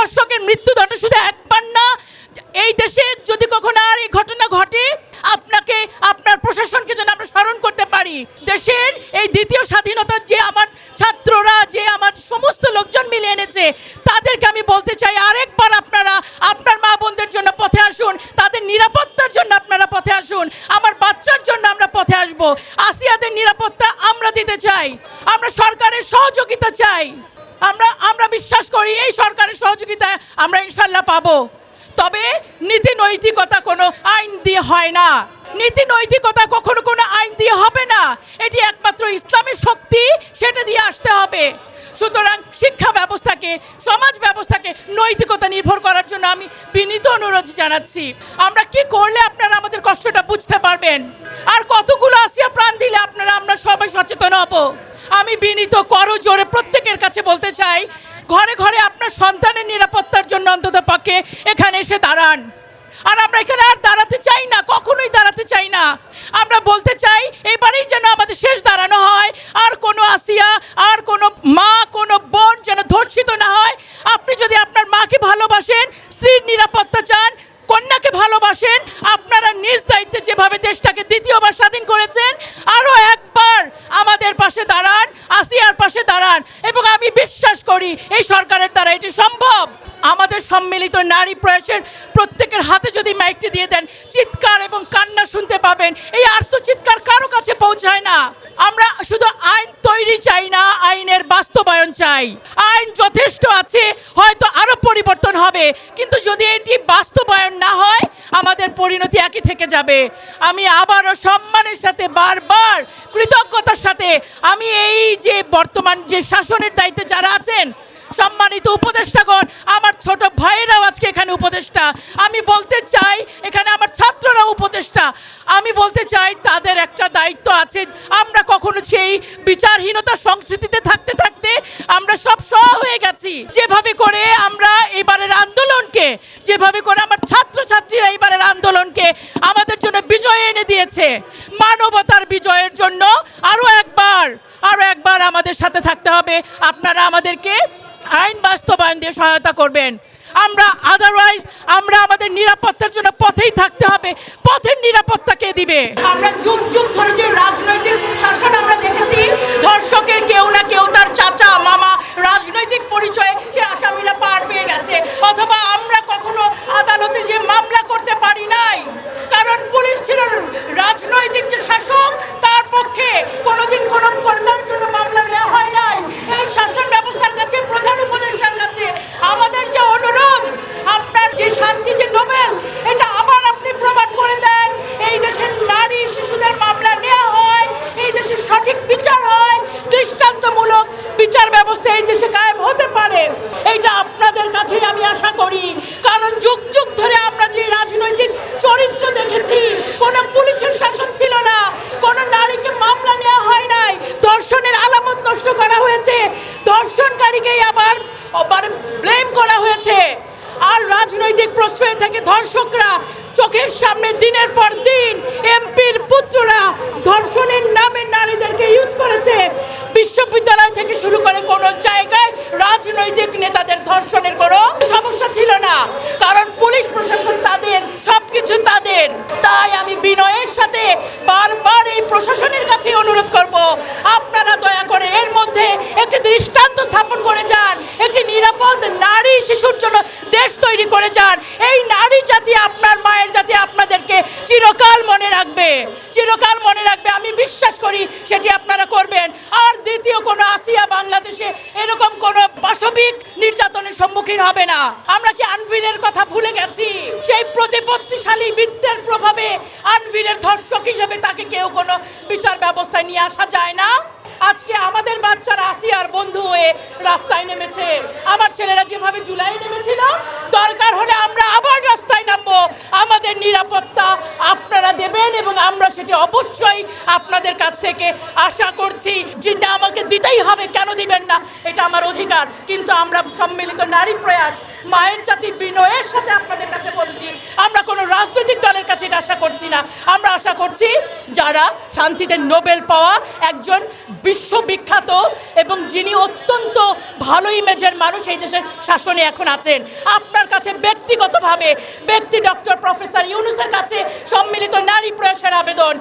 ধর্ষকের মৃত্যুদণ্ড শুধু একবার না, এই দেশে যদি কখনো আর এই ঘটনা ঘটে, আপনাকে, আপনার প্রশাসনকে যেন আমরা স্মরণ করতে পারি। দেশের এই দ্বিতীয় স্বাধীনতার যে আমার ছাত্ররা, যে আমার সমস্ত লোকজন মিলে এনেছে, তাদেরকে আমি বলতে চাই, আরেকবার আপনারা, আপনার মা বোনদের জন্য পথে আসুন, তাদের নিরাপত্তার জন্য আপনারা পথে আসুন, আমার বাচ্চার জন্য আমরা পথে আসব। আসিয়াদের নিরাপত্তা আমরা দিতে চাই, আমরা সরকারের সহযোগিতা চাই। আমরা আমরা বিশ্বাস করি এই সরকারের সহযোগিতা আমরা ইনশাল্লাহ পাবো। তবে নীতি নৈতিকতা কোনো আইন দিয়ে হয় না। নীতি নৈতিকতা কখনো কোনো আইন দিয়ে হবে না। এটি একমাত্র ইসলামের শক্তি, সেটা দিয়ে আসতে হবে। সুতরাং শিক্ষা ব্যবস্থাকে, সমাজ ব্যবস্থাকে নৈতিকতা নির্ভর করার জন্য আমি বিনীত অনুরোধ জানাচ্ছি। আমরা কি করলে আপনারা আমাদের কষ্টটা বুঝতে পারবেন? আর কতগুলো আসিয়া প্রাণ দিলে আপনারা আমরা সবাই সচেতন হব? আমি বিনীত করো জোরে প্রত্যেকের কাছে ঘরে ঘরে আপনার সন্তানের নিরাপত্তার জন্য অন্তত পক্ষে এখানে এসে দাঁড়ান। আর আমরা এখানে আর দাঁড়াতে চাই না, কখনোই দাঁড়াতে চাই না। আমরা বলতে চাই এবারেই যেন আমাদের শেষ দাঁড়ানো হয় আর কোনো আসিয়া আর কোনো মা কোনো বোন যেন ধর্ষিত না হয় আপনি যদি আপনার মাকে ভালোবাসেন স্ত্রীর নিরাপত্তা চান কন্যাকে ভালোবাসেন আপনারা নিজ দায়িত্বে যেভাবে দেশটাকে দ্বিতীয়বার স্বাধীন করেছেন আরও একবার আমাদের পাশে দাঁড়ান আসিয়ার পাশে দাঁড়ান এবং আমি বিশ্বাস করি এই সরকারের দ্বারা এটি সম্ভব। আমাদের সম্মিলিত নারী প্রয়াসের প্রত্যেকের হাতে যদি মাইকটি দিয়ে দেন, চিৎকার এবং কান্না শুনতে পাবেন। এই আর্থ চিৎকার কারও কাছে পৌঁছায় না। আমরা শুধু আইন তৈরি চাই না, আইনের বাস্তবায়ন চাই। আইন যথেষ্ট আছে, হয়তো আরও পরিবর্তন হবে, কিন্তু যদি এটি বাস্তবায়ন না হয়, আমাদের পরিণতি একই থেকে যাবে। আমি আবারও সম্মানের সাথে, বারবার কৃতজ্ঞতার সাথে, আমি এই যে বর্তমান যে শাসনের দায়িত্বে যারা আছেন, সম্মানিত উপদেষ্টাগণ, আমার ছোট ভাইয়েরাও আজকে এখানে উপদেষ্টা। আমি বলতে চাই, এখানে আমার ছাত্ররা উপদেষ্টা আমি বলতে চাই, তাদের একটা দায়িত্ব আছে। আমরা কখনো সেই বিচারহীনতার সংস্কৃতিতে থাকতে থাকতে আমরা সব সহ হয়ে গেছি। যেভাবে করে আমরা এবারের আন্দোলনকে, যেভাবে করে আমার ছাত্রছাত্রীরা এবারের আন্দোলনকে আমাদের জন্য বিজয় এনে দিয়েছে। মানবতার বিজয়ের জন্য আরও একবার আরও একবার আমাদের সাথে থাকতে হবে। আপনারা আমাদেরকে আইন বাস্তবায়ন দিয়ে সহায়তা করবেন। আমরা আদারওয়াইজ আমরা আমাদের নিরাপত্তার জন্য পথেই থাকতে হবে। পথের নিরাপত্তা কে দিবে? আমরা যুগ যুগ ধরে যে রাজনৈতিক শাসন আমরা দেখেছি ধর্ষকের কেউ না কেউ তার চাচা মামা রাজনৈতিক পরিচয়ে সে আসামিরা পার পেয়ে গেছে অথবা আমরা কখনো আদালতে যে মামলা করতে পারি নাই কারণ পুলিশ ছিল রাজনৈতিক যে শাসক তার পক্ষে কোনোদিন কোনো কন্যার জন্য মামলা নেওয়া হয় নাই এই শাসন ব্যবস্থার কাছে প্রধান উপদেষ্টার কাছে আমাদের যে অনুরোধ আপনার যে শান্তি যে নোবেল এটা আবার আপনি প্রমাণ করে দেন এই দেশের নারী শিশুদের মামলা নেওয়া হয় এই দেশে সঠিক বিচার হয় দৃষ্টান্তমূলক বিচার ব্যবস্থা এই দেশে কায়েম হতে পারে এইটা আপনাদের কাছেই আমি আশা করি। কারণ যুগ যুগ ধরে আমরা যে রাজনৈতিক চরিত্র দেখেছি, কোনো পুলিশের শাসন ছিল না, কোনো নারীকে মামলা নেওয়া হয় নাই, দর্শনের আলামত নষ্ট করা হয়েছে ধর্ষণকারীকেই আবার ব্লেম করা হয়েছে। আর রাজনৈতিক প্রশ্রয় থেকে ধর্ষকরা চোখের সামনে দিনের পর দিন এমপির পুত্ররা ধর্ষণের নামে নারীদেরকে ইউজ করেছে। বিশ্ববিদ্যালয় থেকে শুরু করে কোনো জায়গায় রাজনৈতিক নেতাদের ধর্ষণের কোনো সমস্যা ছিল না। কারণ পুলিশ প্রশাসন তাদের, সবকিছু তাদের। তাই আমি বিনয়ের সাথে বারবার এই প্রশাসনের কাছে অনুরোধ করব, আপনারা দয়া করে এর মধ্যে একটি দৃষ্টান্ত স্থাপন করে যান, একটি নিরাপদ নারী শিশুর জন্য দেশ তৈরি করে যান। এই নারী জাতি আপনার মায়ের জাতি আপনাদেরকে চিরকাল মনে রাখবে। চিরকাল মনে রাখবে, আমি বিশ্বাস করি সেটি আপনারা করবেন আর দ্বিতীয় কোনো আসিয়া বাংলাদেশে এরকম কোনো পাশবিক নির্যাতনের সম্মুখীন হবে না আমরা কি আনভিরের কথা ভুলে গেছি সেই প্রতিপত্তিশালী প্রভাবে আনভিরের ধর্ষক হিসেবে তাকে কেউ কোনো বিচার ব্যবস্থায় নিয়ে আসা যায় না। আজকে আমাদের বাচ্চারা আসিয়ার বন্ধু হয়ে রাস্তায় নেমেছে। আমার ছেলেরা যেভাবে জুলাই নেমেছিল, দরকার হলে আমরা আবার রাস্তায় নামবো। আমাদের নিরাপত্তা আপনারা দেবেন এবং আমরা সেটি অবশ্যই আপনাদের কাছ থেকে আশা করছি। যেটা আমাকে দিতেই হবে, কেন দিবেন না? এটা আমার অধিকার। কিন্তু আমরা সম্মিলিত নারী প্রয়াস, মায়ের জাতি বিনয়ের সাথে আপনাদের কাছে বলছি। রাজনৈতিক দলের কাছে এটা আশা করছি না। আমরা আশা করছি যারা শান্তিতে নোবেল পাওয়া একজন বিশ্ববিখ্যাত এবং যিনি অত্যন্ত ভালো ইমেজের মানুষ এই দেশের শাসনে এখন আছেন। আপনার কাছে ব্যক্তিগতভাবে ব্যক্তি ডক্টর প্রফেসর ইউনুসের কাছে সম্মিলিত নারী প্রয়াসের আবেদন।